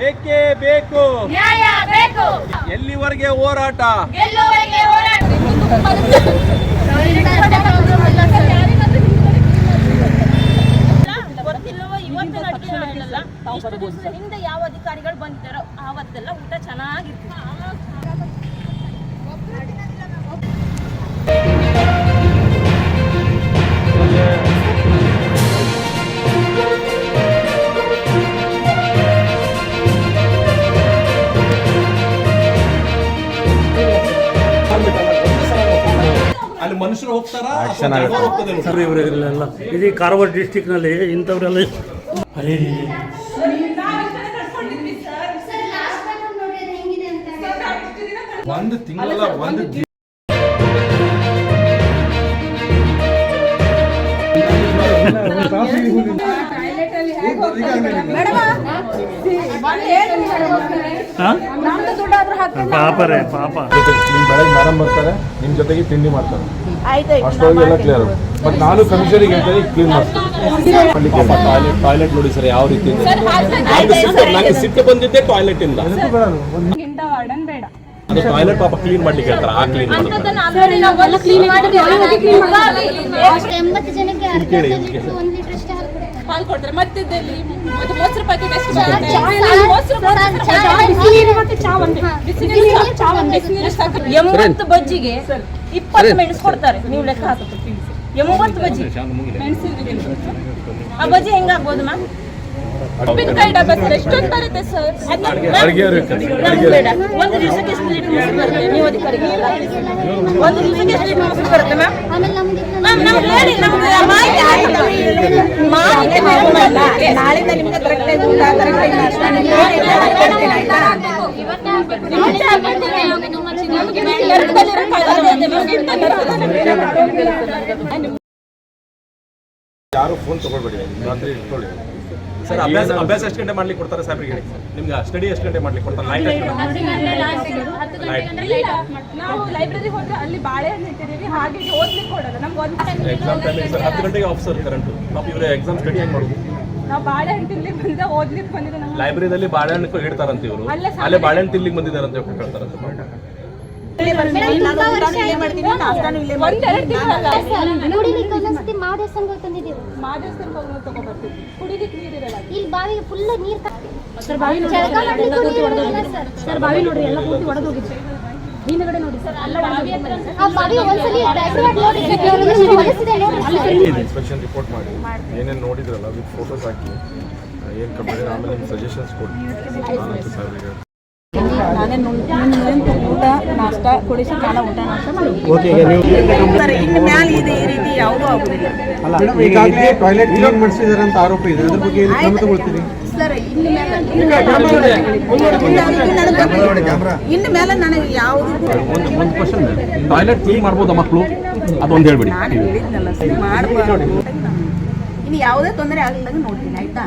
ಬೇಕೇ ಬೇಕು. ನ್ಯಾಯ ಬೇಕು. ಎಲ್ಲಿವರೆಗೆ ಹೋರಾಟ? ಗೆಲ್ಲುವವರೆಗೆ ಹೋರಾಟ? ಗೊತ್ತಿಲ್ಲವ ಇಷ್ಟು ದಿವಸದ ಹಿಂದೆ ಯಾವ ಅಧಿಕಾರಿಗಳು ಬಂದಿದ್ದಾರೋ ಆವತ್ತೆಲ್ಲ ಊಟ ಚೆನ್ನಾಗಿತ್ತು. ಅಲ್ಲಿ ಮನುಷ್ಯರು ಹೋಗ್ತಾರ? ಸರ್ ಇವರೆಲ್ಲ ಇಡೀ ಕಾರವಾರ ಡಿಸ್ಟಿಕ್ನಲ್ಲಿ ಇಂಥವರೆಲ್ಲ ಇಂಥವ್ರೆಲ್ಲ ಒಂದು ತಿಂಗಳ ಒಂದು ಪಾಪ ಪಾಪರೇ ಪಾಪ. ಬೆಳಗ್ಗೆ ಮೇಡಮ್ ಬರ್ತಾರೆ ನಿಮ್ ಜೊತೆಗೆ ತಿಂಡಿ ಮಾಡ್ತಾರೆ. ಅಷ್ಟೊಳಗೆ ಎಲ್ಲ ಕ್ಲಿಯರ್ ಬಟ್ ನಾನು ಕಮಿಷನ್ ಹೇಳ್ತೀನಿ ಕ್ಲೀನ್ ಮಾಡ್ತೀನಿ. ಟಾಯ್ಲೆಟ್ ಟಾಯ್ಲೆಟ್ ನೋಡಿ ಸರ್ ಯಾವ ರೀತಿ ಇದೆ? ನಂಗೆ ಸಿಟ್ಟು ಬಂದಿದ್ದೆ ಟಾಯ್ಲೆಟ್ ಇಂದ. ಅದು ಟಾಯ್ಲೆಟ್ ಪಾಪ ಕ್ಲೀನ್ ಮಾಡ್ಲಿಕ್ಕೆ ಹೇಳ್ತಾರೆ ಆ ಕ್ಲೀನ್ ಎಂಬತ್ತು ಹಾಲು ಕೊಡ್ತಾರೆ. ಮತ್ತೆ ಮೊಸರು ಪ್ಯಾಕೆಟ್ ಎಷ್ಟು ಬರುತ್ತೆ? ಎಂಬತ್ತು ಬಜ್ಜಿಗೆ ಇಪ್ಪತ್ತು ಮೆಣಸು ಕೊಡ್ತಾರೆ. ನೀವು ಲೆಕ್ಕ ಹಾಕಿ ಎಂಬತ್ತು ಬಜ್ಜಿ. ಆ ಬಜ್ಜಿ ಹೆಂಗಾಗ್ಬೋದು ಮ್ಯಾಮ್? ಉಪ್ಪಿನಕಾಯಿ ಡಬ್ಬ ಸರ್ ಎಷ್ಟೊಂದು ಬರುತ್ತೆ ಸರ್? ಒಂದು ದಿವಸಕ್ಕೆ ಎಷ್ಟು ಲೀಟರ್ ಮೊಸರು ಬರುತ್ತೆ? ನೀವು ಅಧಿಕಾರಿಗೆ ಒಂದು ದಿವಸಕ್ಕೆ ಎಷ್ಟು ಲೀಟರ್ ಮೊಸರು ಬರುತ್ತೆ ಮ್ಯಾಮ್? ಆಮೇಲೆ ನಮ್ಗೆ ಹೇಳಿ ನಮ್ಗೆ ಮಾಹಿತಿ. ಮಾಹಿತಿ ನಿಮ್ಗೆ ಕರೆಕ್ಟ್ ಆಯ್ತಾ? ಯಾರು ಫೋನ್ ತಗೊಳ್ಬೇಡಿ ರಾತ್ರಿ ಇಟ್ಕೊಳ್ಳಿ. ಸರ್ ಅಭ್ಯಾಸ ಅಭ್ಯಾಸ ಎಷ್ಟು ಗಂಟೆ ಮಾಡ್ಲಿಕ್ಕೆ ಕೊಡ್ತಾರೆ ಹೇಳಿ ನಿಮ್ಗೆ ಸ್ಟಡಿ ಎಷ್ಟು ಗಂಟೆ ಮಾಡ್ಲಿಕ್ಕೆ ಕೊಡ್ತಾರೆ. ನಾವು ಲೈಬ್ರರಿ ಹೋದ್ರೆ ಅಲ್ಲಿ ಬಾಳೆಹಣ್ಣು ಇಟ್ಟಿದ್ದೀವಿ ಹಾಗೆ ಓದ್ಲಿಕ್ಕೆ ಕೊಡಲ್ಲ. ನಮ್ಗೆ ಒಂದು ಎಕ್ಸಾಮ್ ಟೈಮಿಂಗ್ ಸರ್ ಹತ್ತು ಗಂಟೆಗೆ ಆಫೀಸರ್ ಕರೆಂಟು ನಾವು ಇವರು ಎಕ್ಸಾಮ್ ಸ್ಟಡಿ ಹೆಂಗ್ ಮಾಡೋದು? ನಾವು ಬಾಳೆಹಣ್ಣು ತಿನ್ಲಿಕ್ಕೆ ಬಂದ ಓದ್ಲಿಕ್ಕೆ ಬಂದಿದ್ದು ನಮ್ಮ ಲೈಬ್ರರಿದಲ್ಲಿ ಬಾಳೆಹಣ್ಣು ಇಡ್ತಾರಂತ ಇವರು. ಅಲ್ಲೇ ಬಾಳೆಹಣ್ಣು ತಿನ್ಲಿಕ್ಕೆ ಬಂದಿದ್ದಾರಂತ ಹೇಳ್ತಾರಂತೆ ಮಾದೇಶಂಗ್ ತಂದಿದ್ದೀವಿ ಮಾದೇವಸ್ಥಾನಕ್ಕೆ ಹೋಗಿ ತಗೊಬರ್ತೀವಿ ಕುಡಿಲಿಕ್ಕೆ ನೀರಿರಲ್ಲ ಇಲ್ಲಿ ಬಾವಿಗೆ ಫುಲ್ ನೀರ್ ಸರ್ ಬಾವಿ ಸರ್. ಬಾವಿ ನೋಡ್ರಿ ಎಲ್ಲ ಪೂರ್ತಿ ಒಡೆದು ಹೋಗಿದೆ ಹಿಂದ್ಗಡೆ ನೋಡಿ ಸರ್ ಅಲ್ಲ ಬಾವಿ ಹತ್ರ ಆ ಬಾವಿ ಒಂದ್ಸಲಿ ಬ್ಯಾಕ್ವರ್ಡ್ ನೋಡಿ ಹೊಲಸಿದೆ ನೋಡಿ ಇನ್ಸ್ಪೆಕ್ಷನ್ ರಿಪೋರ್ಟ್ ಮಾಡಿ. ಏನೇನು ನೋಡಿದ್ರಲ್ಲ ವಿತ್ ಫೋಟೋಸ್ ಹಾಕಿ. ಏನ್ ಕಂಪ್ಲೇಂಟ್ ಆಮೇಲೆ ಸಜೆಷನ್ಸ್ ಕೊಡಿ ಊಟ ನಾಷ್ಟ ಕೊಡಿಸಿ ನಾನು ಊಟ ನಾಷ್ಟ ಮಾಡಿ ಇನ್ನು ಮ್ಯಾಲೆ ಇದೆ ಈ ರೀತಿ ಯಾವುದೂ ಆಗುದಿಲ್ಲ. ಈಗಾಗಲೇ ಟಾಯ್ಲೆಟ್ ಕ್ಲೀನ್ ಮಾಡಿಸಿದಾರೆ ಅಂತ ಆರೋಪ ಇದೆ. ಅದ್ರ ಬಗ್ಗೆ ಕ್ರಮ ತಗೊಳ್ತೀರಿ? ಸರ್ ಇನ್ನು ಮೇಲೆ ಇನ್ನು ಮೇಲೆ ನನಗೆ ಯಾವುದು ಒಂದು ಒಂದು ಕ್ವಶನ್ ಟಾಯ್ಲೆಟ್ ಕ್ಲೀನ್ ಮಾಡ್ಬೋದಾ ಮಕ್ಕಳು ಅದೊಂದು ಹೇಳ್ಬಿಡಿ. ನಾನು ಹೇಳಿದ್ನಲ್ಲ ಸರ್ ಮಾಡಬಾರ್ದು. ಇನ್ನು ಯಾವುದೇ ತೊಂದರೆ ಆಗಲಿಲ್ಲ ನೋಡ್ತೀನಿ ಆಯ್ತಾ?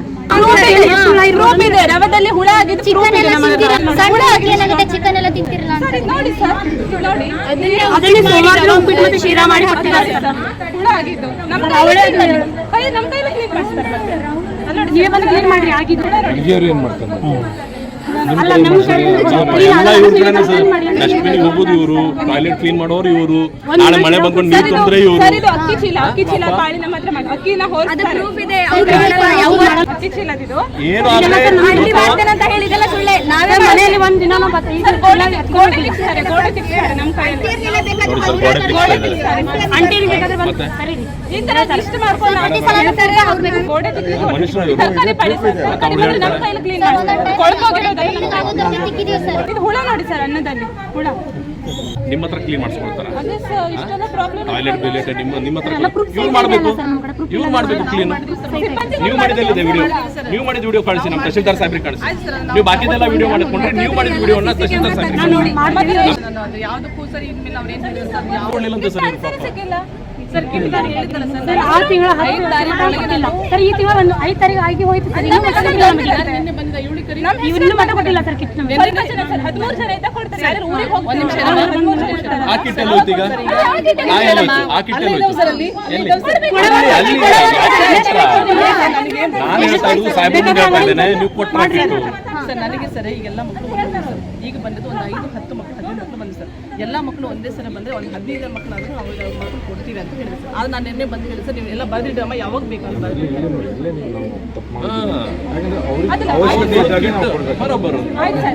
ರೂಮ್ ಇದೆ ರವದಲ್ಲಿ ಹುಳ ಆಗಿದ್ದು ಚಿಕನ್ ಎಲ್ಲ ತಿಂತಿರಲ್ಲ ಸಣ್ಣ ಏನಾಗುತ್ತೆ ಚಿಕನ್ ಎಲ್ಲ ತಿಂತಿರಲ್ಲ ಅಂತ. ನೋಡಿ ಸರ್. ನೋಡಿ. ಅದನ್ನ ಸೋಮವಾರ ಉಪ್ಪಿಟ್ಟು ಮತ್ತೆ ಶೀರಾ ಮಾಡಿ ಹಾಕ್ತಾರೆ ಹುಳ ಆಗಿದ್ದು. ನಮ್ಮ ಕೈ ನಮ್ಮ ಕೈಲಿ ಕ್ಲೀನ್ ಮಾಡಿಸ್ತಾರೆ ನೀವೇ ಬಂದು ಕ್ಲೀನ್ ಮಾಡಿ ಆಗಿದ್ದು. ಅಡುಗೆಯವ್ರು ಏನು ಮಾಡ್ತಾರೆ? ಡಸ್ಟ್ಬಿನ್ ಹೋಗೋದು ಇವರು ಟಾಯ್ಲೆಟ್ ಕ್ಲೀನ್ ಮಾಡೋರು ಇವರು. ನಾಳೆ ಮಳೆ ಬಂದ್ಕೊಂಡು ನೀರು ತೊಂದರೆ ಇವರು. ಇದು ಅಕ್ಕಿ ಚೀಲ ಅಕ್ಕಿ ಚೀಲ ಕಾಳಿ ನಮ್ಮ ಹತ್ರ ಮಾಡಿ. ಅಕ್ಕಿನ ಹೋರ್ತಾರೆ ಹುಳ ನೋಡಿ ಸರ್ ಅನ್ನದಲ್ಲಿ. ಹುಳ. ನಿಮ್ಮ ಹತ್ರ ಕ್ಲೀನ್ ಮಾಡಿಸ್ಕೊಳ್ತಾರ? ಅದೇ ಸರ್ ಇಷ್ಟೆಲ್ಲ ಪ್ರಾಬ್ಲಮ್ ಟಾಯ್ಲೆಟ್ ರಿಲೇಟೆಡ್ ನಿಮ್ಮ ನಿಮ್ಮ ಹತ್ರ ಇವ್ರು ಮಾಡಬೇಕು. ಇವ್ರು ಮಾಡಬೇಕು ಕ್ಲೀನ್ ನೀವು ಮಾಡಿದಲ್ಲಿದೆ ವಿಡಿಯೋ ನೀವು ಮಾಡಿದ ವಿಡಿಯೋ ಕಳಿಸಿ ನಮ್ಮ ತಹಶೀಲ್ದಾರ್ ಸಾಹೇಬ್ರಿಗೆ ಕಳಿಸಿ. ನೀವು ಬಾಕಿದೆಲ್ಲ ವಿಡಿಯೋ ಮಾಡಿಕೊಂಡ್ರೆ ನೀವು ಮಾಡಿದ ವಿಡಿಯೋನ ತಹಶೀಲ್ದಾರ್ ಸಾಹೇಬ್ರಿಗೆ ಯಾವುದಕ್ಕೂ ಸರ್ ಸರ್ ಆ ತಿಂಗಳ ಐದು ತಾರೀಕು ಸರ್ ಈ ತಿಂಗಳ ಒಂದು ಐದು ತಾರೀಕು ಆಗಿ ಹೋಯ್ತು ಸರ್ ಕೊಟ್ಟಿಲ್ಲ ಇದ್ದ. ಆ ಕಿಟ್ ಹೋಯ್ತು ಈಗ ಆ ಎಲ್ಲ ಹೋಯ್ತು ಆ ಕಿಟ್ ಎಲ್ಲ ಹೋಯ್ತು ಎಲ್ಲಿ? ಅಲ್ಲಿ ಅಲ್ಲಿ ನಾನು ಹೇಳ್ತಾ ಇದ್ದೇನೆ ನೀವು ಕೊಟ್ಟು ಸರ್ ನನಗೆ ಸರ್ ಈಗೆಲ್ಲ ಮಕ್ಕಳು ಸರ್. ಈಗ ಬಂದದ್ದು ಒಂದು ಐದು ಹತ್ತು ಮಕ್ಕಳು ಹದಿನೈದು ಮಕ್ಕಳು ಬಂದಿದೆ ಸರ್. ಎಲ್ಲ ಮಕ್ಕಳು ಒಂದೇ ಸಲ ಬಂದರೆ ಒಂದು ಹದಿನೈದು ಮಕ್ಕಳಾದರೂ ಅವಾಗ ಅವ್ರ ಮಕ್ಕಳು ಕೊಡ್ತೀವಿ ಅಂತ ಹೇಳಿದೆ ಸರ್. ಆದ್ರೆ ನಾನು ನಿನ್ನೆ ಬಂದು ಹೇಳಿ ಸರ್ ನೀವು ಎಲ್ಲ ಬರ್ದಿಡಮ್ಮ ಯಾವಾಗ ಬೇಕು ಅಂತ. ನಾವು ಬರೋಬ್ಬರು.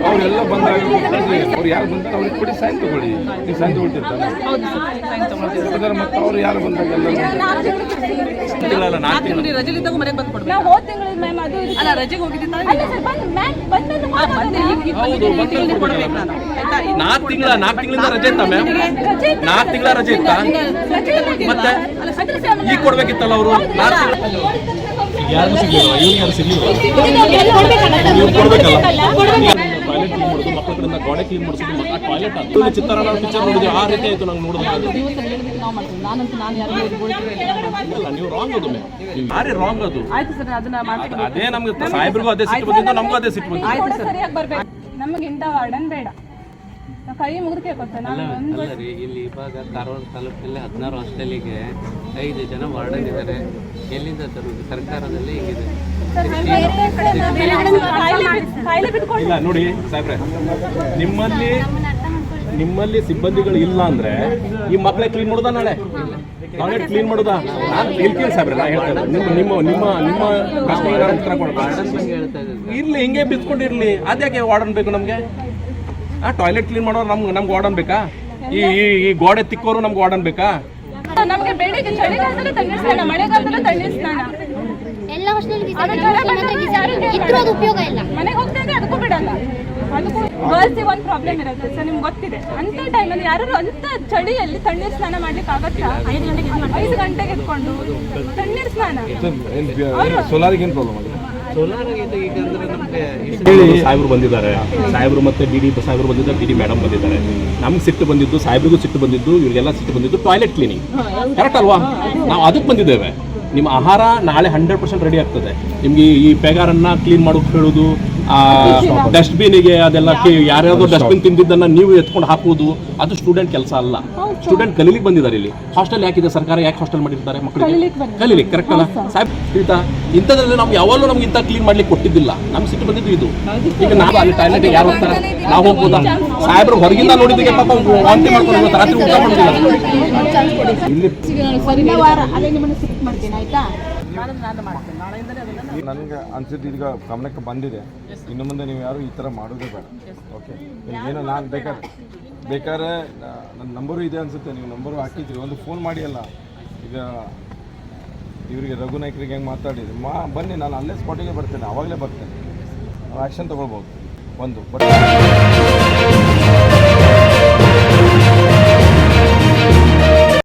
ಅವರೆಲ್ಲ ಬಂದಾಗ ಅವ್ರು ಯಾರು ಬಂದಾಗ ಅವ್ರಿಗೆ ಕೊಡಿ ಸೈನ್ ತಗೊಳ್ಳಿ. ನೀವು ಸೈನ್ ತಗೊಳ್ತಿರ್ತಾರೆ ಮತ್ತೆ ಅವ್ರು ಯಾರು ಬಂದಾಗ ಎಲ್ಲ ನಾಲ್ಕು ತಿಂಗಳು ರಜೆ ಮನೆಗೆ ಬಂದು ಕೊಡ್ಬೇಕು. ಹೋದ ತಿಂಗಳು ಮ್ಯಾಮ್ ಅದು ಅಲ್ಲ ರಜೆಗೆ ಹೋಗಿದ್ದೆ ನಾಲ್ಕು ತಿಂಗಳ ನಾಲ್ಕು ತಿಂಗಳಿಂದ ರಜೆ ಇತ್ತ ಮ್ಯಾಮ್ ನಾಲ್ಕು ತಿಂಗಳ ರಜೆ ಇತ್ತ? ಮತ್ತೆ ಈಗ ಕೊಡ್ಬೇಕಿತ್ತಲ್ಲ ಅವರು? ನಾಲ್ಕು ತಿಂಗಳು ಯಾರಿಗೂ ಸಿಗ್ಲಿಲ್ಲ ಇವ್ರಿಗೆ ಯಾರು ಸಿಗ್ಲಿಲ್ಲ. ನೀವು ಕೊಡ್ಬೇಕಲ್ಲ? ಟಾಯ್ಲೆಟ್ ಕ್ಲೀನ್ ಮಾಡೋದು ಮಕ್ಕಳ ಕಡೆಯಿಂದ ಗೋಡೆ ಕ್ಲೀನ್ ಮಾಡಿಸೋದು ಟಾಯ್ಲೆಟ್ ಅದು ಚಿತ್ತಾರ ಪಿಕ್ಚರ್ ನೋಡಿದ್ವಿ ಆ ರೀತಿ ಆಯ್ತು ನಂಗೆ ನೋಡಿದ್ರೆ ನೀವು ಸರ್ ನಾವು ಮಾಡ್ತೀವಿ. ನಾನಂತೂ ನಾನು ಯಾರಿಗೂ ಹೇಳ್ಕೊಳ್ತೀವಿ ಅಲ್ಲ ನೀವು ರಾಂಗ್ ಅದು ಯಾರೇ ರಾಂಗ್ ಅದು. ಆಯ್ತು ಸರ್ ಅದನ್ನ ಮಾಡ್ತೀವಿ ಅದೇ ನಮ್ಗೆ ಸಾಹೇಬ್ರಿಗೂ ಅದೇ ಸಿಟ್ಟು ಬಂದಿದ್ದು ನಮಗೂ ಅದೇ ಸಿಟ್ಟು ಬಂದಿದ್ದು. ನಮಗೆ ಇಂಥ ವಾರ್ಡನ್ ಬೇಡ. ಕೈ ಮುಗಿದು ಅಲ್ಲ ರೀ ಇಲ್ಲಿ ಇವಾಗ ಕಾರವಾರ ತಾಲೂಕಿನಲ್ಲಿ ಹದಿನಾರು ಹಾಸ್ಟೆಲಿಗೆ ಐದು ಜನ ವಾರ್ಡನ್ ಇದ್ದಾರೆ ಎಲ್ಲಿಂದ ತರುವುದು ಸರ್ಕಾರದಲ್ಲಿ ಹಿಂಗಿದೆ? ಇಲ್ಲ ನೋಡಿ ಸಾಹೇಬ್ರೆ ನಿಮ್ಮಲ್ಲಿ ನಿಮ್ಮಲ್ಲಿ ಸಿಬ್ಬಂದಿಗಳು ಇಲ್ಲ ಅಂದ್ರೆ ಈ ಮಕ್ಕಳೇ ಕ್ಲೀನ್ ಮಾಡುದಾ ನಾಳೆ? ಟಾಯ್ಲೆಟ್ ಕ್ಲೀನ್ ಮಾಡುದಾ? ನಾನು ಇಲ್ಲಿ ಕೇಳಿ ಸಾಹೇಬ್ರೆ ನಾ ಹೇಳ್ತಾ ನಿಮ್ಮ ನಿಮ್ಮ ನಿಮ್ಮ ನಿಮ್ಮ ಪ್ರಶ್ನೆಗೆ ನಾನು ಉತ್ತರ ಕೊಡ್ಬೇಕು ಹೇಳ್ತಾ ಇದ್ದಾರೆ. ಇರ್ಲಿ ಹಿಂಗೆ ಬಿತ್ಕೊಂಡಿರ್ಲಿ ಅದ್ಯಾಕೆ ವಾರ್ಡನ್ ಬೇಕು ನಮಗೆ? ಆ ಟಾಯ್ಲೆಟ್ ಕ್ಲೀನ್ ಮಾಡೋರು ನಮ್ಗೆ ನಮ್ಗೆ ವಾರ್ಡನ್ ಬೇಕಾ ಈ ಈ- ಈ ಗೋಡೆ ತಿಕ್ಕೋರು ನಮ್ಗೆ ಗಾರ್ಡನ್ ಬೇಕಾ ನಮಗೆ ಬೆಳಿಗ್ಗೆ ಚಳಿಗಾಲದಲ್ಲಿ ತಣ್ಣೀರ್ ಸ್ನಾನ ಮಳೆಗಾಲದಲ್ಲಿ ತಣ್ಣೀರ್ ಸ್ನಾನ ಎಲ್ಲ ಅದು ಉಪಯೋಗ ಇಲ್ಲ ಮನೆಗೆ ಹೋಗ್ತಾ ಇದ್ರೆ ಅದಕ್ಕೂ ಬಿಡಲ್ಲ ಅದಕ್ಕೂ ಗರ್ಲ್ಸಿಗೆ ಒಂದು ಪ್ರಾಬ್ಲಮ್ ಇರುತ್ತೆ ಸರ್ ನಿಮ್ಗೆ ಗೊತ್ತಿದೆ ಅಂತ ಟೈಮಲ್ಲಿ ಯಾರು ಅಂತ ಚಳಿಯಲ್ಲಿ ತಣ್ಣೀರ್ ಸ್ನಾನ ಮಾಡ್ಲಿಕ್ಕೆ ಆಗತ್ತಾ ಐದು ಗಂಟೆಗೆ ಐದು ಗಂಟೆಗೆ ಎತ್ಕೊಂಡು ತಣ್ಣೀರ್ ಸ್ನಾನ ಸೋಲಾರಿಗೆ ಏನು ಪ್ರಾಬ್ಲಮ್ ಆಗಿದೆ ಹೇಳಿ. ಸಾಹೇಬ್ರು ಬಂದಿದ್ದಾರೆ. ಸಾಹೇಬ್ರು ಮತ್ತೆ ಡಿ ಡಿ ಸಾಹೇಬ್ರು ಬಂದಿದ್ದಾರೆ, ಡಿ ಡಿ ಮೇಡಮ್ ಬಂದಿದ್ದಾರೆ. ನಮ್ಗೆ ಸಿಟ್ಟು ಬಂದಿದ್ದು, ಸಾಹೇಬ್ರಿಗೂ ಸಿಟ್ಟು ಬಂದಿದ್ದು, ಇವರಿಗೆಲ್ಲ ಸಿಟ್ಟು ಬಂದಿದ್ದು ಟಾಯ್ಲೆಟ್ ಕ್ಲೀನಿಂಗ್ ಕರೆಕ್ಟ್ ಅಲ್ವಾ? ನಾವು ಅದಕ್ಕೆ ಬಂದಿದ್ದೇವೆ. ನಿಮ್ಮ ಆಹಾರ ನಾಳೆ ಹಂಡ್ರೆಡ್ ಪರ್ಸೆಂಟ್ ರೆಡಿ ಆಗ್ತದೆ. ನಿಮ್ಗೆ ಈ- ಪೆಗಾರನ್ನ ಕ್ಲೀನ್ ಮಾಡೋಕೆ ಹೇಳೋದು ಡಸ್ಟ್ಬಿನಿಗೆ ಅದೆಲ್ಲ ಯಾರ್ಯಾರೋ ಡಸ್ಟ್ಬಿನ್ ತಿಂದಿದ್ದನ್ನ ನೀವು ಎತ್ಕೊಂಡು ಹಾಕುವುದು ಅದು ಸ್ಟೂಡೆಂಟ್ ಕೆಲಸ ಅಲ್ಲ. ಸ್ಟೂಡೆಂಟ್ ಕಲೀಲಿಕ್ಕೆ ಬಂದಿದ್ದಾರೆ ಇಲ್ಲಿ. ಹಾಸ್ಟೆಲ್ ಯಾಕಿದೆ? ಸರ್ಕಾರ ಯಾಕೆ ಹಾಸ್ಟೆಲ್ ಮಾಡಿರ್ತಾರೆ ಮಕ್ಕಳಿಗೆ ಕಲೀಲಿಕ್ಕೆ ಕರೆಕ್ಟ್ ಅಲ್ಲ? ಸಾಹೇಬ್ ಇಂಥದ್ರಲ್ಲಿ ನಾವು ಯಾವಾಗಲೂ ನಮ್ಗೆ ಇಂಥ ಕ್ಲೀನ್ ಮಾಡ್ಲಿಕ್ಕೆ ಕೊಟ್ಟಿದ್ದಿಲ್ಲ. ನಮ್ ಸಿಟ್ಟು ಬಂದಿದ್ದು ಇದು. ಈಗ ನಾವು ಅಲ್ಲಿ ಟಾಯ್ಲೆಟ್ ಯಾರು ಹೋಗ್ತಾರೆ? ನಾವು ಹೋಗ್ಬೋದಾ? ಸಾಹೇಬ್ರು ಹೊರಗಿಂದ ನೋಡಿದ್ದಕ್ಕೆ ಪಾಪ ವಾಂತಿ ಮಾಡ್ಕೊಂಡು ಇವತ್ತು ರಾತ್ರಿ ಊಟ ಮಾಡೋದಿಲ್ಲ ಇಲ್ಲಿ ನನಗೆ ಅನ್ಸುತ್ತೆ ಈಗ ಗಮನಕ್ಕೆ ಬಂದಿದೆ. ಇನ್ನು ಮುಂದೆ ನೀವು ಯಾರು ಈ ಥರ ಮಾಡೋದೇ ಬೇಡ. ಓಕೆ ಏನೋ ನಾನು ಬೇಕಾದ್ರೆ ಬೇಕಾದ್ರೆ ನನ್ನ ನಂಬರು ಇದೆ ಅನ್ಸುತ್ತೆ. ನೀವು ನಂಬರು ಹಾಕಿದ್ರಿ ಒಂದು ಫೋನ್ ಮಾಡಿ ಅಲ್ಲ. ಈಗ ಇವರಿಗೆ ರಘು ನಾಯ್ಕರಿಗೆ ಹೆಂಗೆ ಮಾತಾಡಿದ್ರಿ ಮಾ ಬನ್ನಿ ನಾನು ಅಲ್ಲೇ ಸ್ಪಾಟಿಗೆ ಬರ್ತೇನೆ. ಆವಾಗಲೇ ಬರ್ತೇನೆ. ಆ್ಯಕ್ಷನ್ ತೊಗೊಳ್ಬೋದು. ಒಂದು ಬಟ್